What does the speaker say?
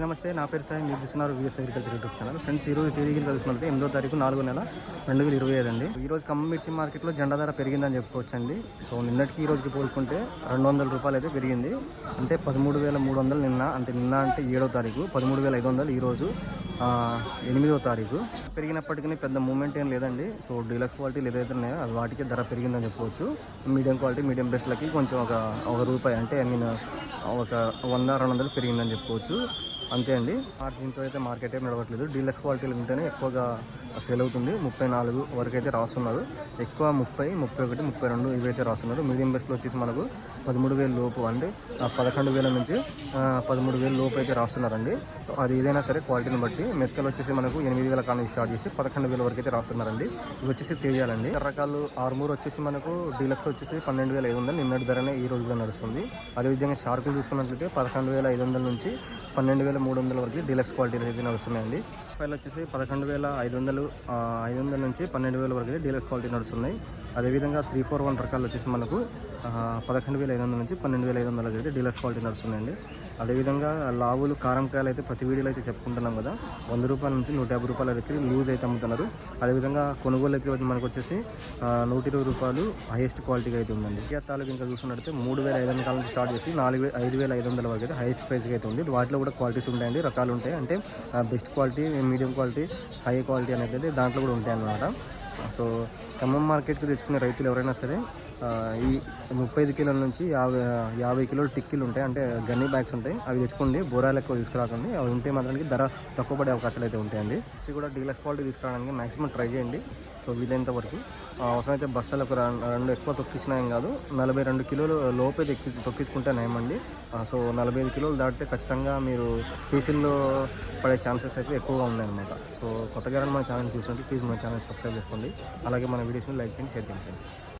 నమస్తే నా పేరు సాయి మీరు చూస్తున్నారు VS agriculture YouTube channel friends ఈ రోజు తేదీకి కలుసుకుంటే ఎనిమిదో తారీఖు నాలుగో నెల రెండు వేల ఇరవై ఐదు అండి. ఈ రోజు ఖమ్మం మిర్చి మార్కెట్లో జెండా ధర పెరిగిందని చెప్పుకోవచ్చు అండి సో నిన్నటికి ఈ రోజుకి పోల్చుకుంటే రెండు వందల రూపాయలు అయితే పెరిగింది. అంటే పదమూడు వేల మూడు వందలు నిన్న అంటే నిన్న అంటే ఏడో తారీఖు పదమూడు వేల ఐదు వందలు ఈ రోజు ఎనిమిదో తారీఖు. పెరిగినప్పటికీ పెద్ద మూమెంట్ ఏం లేదండి. సో డీలక్స్ క్వాలిటీలు ఏదైతే ఉన్నాయో అది వాటికి ధర పెరిగిందని చెప్పుకోవచ్చు. మీడియం క్వాలిటీ మీడియం బెస్ట్లకి కొంచెం ఒక ఒక రూపాయి అంటే ఐ మీన్ ఒక వంద రెండు వందలు పెరిగిందని చెప్పుకోవచ్చు. అంతే అండి. మార్జిన్తో అయితే మార్కెట్ ఏం నడవట్లేదు. డీలక్స్ క్వాలిటీలు ఉంటేనే ఎక్కువగా సేల్ అవుతుంది. ముప్పై నాలుగు వరకు అయితే రాస్తున్నారు. ఎక్కువ ముప్పై ముప్పై ఒకటి ముప్పై రెండు ఇవైతే రాస్తున్నారు. మీడియం బెస్ట్లో వచ్చేసి మనకు పదమూడు వేల లోపు అండి. ఆ, పదకొండు వేల నుంచి పదమూడు వేల లోపు అయితే రాస్తున్నారండి. అది ఏదైనా సరే క్వాలిటీని బట్టి మెత్తలు వచ్చేసి మనకు ఎనిమిది వేల కానీ స్టార్ట్ చేసి పదకొండు వేల వరకు అయితే రాస్తున్నారండి. ఇవి వచ్చేసి తెలియాలండి రకాలు ఆరుమూరు వచ్చేసి మనకు డీలక్స్ వచ్చేసి పన్నెండు వేల ఐదు వందలు. నిన్నటి ధరనే ఈ రోజు కూడా నడుస్తుంది. అదేవిధంగా షార్కులు చూసుకున్నట్లయితే పదకొండు వేల ఐదు వందల నుంచి పన్నెండు వేల మూడు వందల వరకు డీలక్స్ క్వాలిటీ అయితే నడుస్తున్నాయండి. ఫైల్ వచ్చేసి పదకొండు వేల ఐదు వందలు ఐదు వందల నుంచి పన్నెండు వేల వరకు డీలక్స్ క్వాలిటీ నడుస్తున్నాయి. అదేవిధంగా త్రీ ఫోర్ వన్ రకాలు వచ్చేసి మనకు పదకొండు వేల ఐదు వందల నుంచి పన్నెండు వేల ఐదు వందల అయితే డీలక్స్ క్వాలిటీ నడుస్తున్నాయండి. అదేవిధంగా లావులు కారంకాయలు అయితే ప్రతి వీడియోలో అయితే చెప్పుకుంటున్నాం కదా వంద రూపాయల నుంచి నూట యాభై రూపాయల దగ్గర లూజ్ అయితే అమ్ముతున్నారు. అదేవిధంగా కొనుగోలుకి వచ్చి మనకు వచ్చేసి నూట ఇరవై రూపాయలు హైయెస్ట్ క్వాలిటీగా అయితే ఉందండి. ఇక తాలూకు ఇంకా చూసినట్టయితే మూడు వేల ఐదు వందల నుంచి స్టార్ట్ చేసి నాలుగు ఐదు వేల ఐదు వందల వరకు అయితే హైయెస్ట్ ప్రైస్గా అయితే ఉంది. వాటిలో కూడా క్వాలిటీ వెరైటీస్ ఉంటాయండి రకాలు ఉంటాయి. అంటే best quality medium quality high quality అనేది దాంట్లో కూడా ఉంటాయి అన్నమాట సో ఖమ్మం మార్కెట్కి తెచ్చుకునే రైతులు ఎవరైనా సరే ఈ ముప్పై ఐదు కిలోల నుంచి యాభై యాభై కిలోలు టిక్కీలు ఉంటాయి. అంటే గన్నీ బ్యాగ్స్ ఉంటాయి. అవి తెచ్చుకోండి. బోరాలు ఎక్కువ తీసుకురాకండి. అవి ఉంటే మాత్రానికి ధర తక్కువ పడే అవకాశాలు అయితే ఉంటాయండి. సో కూడా డీలక్స్ క్వాలిటీ తీసుకురావడానికి మాక్సిమం ట్రై చేయండి. సో వీలైనంత వరకు. అవసరమైతే బస్సులు ఒక రెండు ఎక్కువ తొక్కించినా ఏం కాదు. నలభై రెండు కిలోలు లోపే తెక్కి తొక్కించుకుంటే నయమండి. సో నలభై ఐదు కిలోలు దాటితే ఖచ్చితంగా మీరు పీసీల్లో పడే ఛాన్సెస్ అయితే ఎక్కువగా ఉన్నాయన్నమాట. సో కొత్తగా మన ఛానల్ చూసినట్టు ప్లీజ్ మన ఛానల్ సబ్స్క్రైబ్ చేసుకోండి. అలాగే మన వీడియోస్ని లైక్ చేయండి షేర్ చేయండి ఫ్రెండ్స్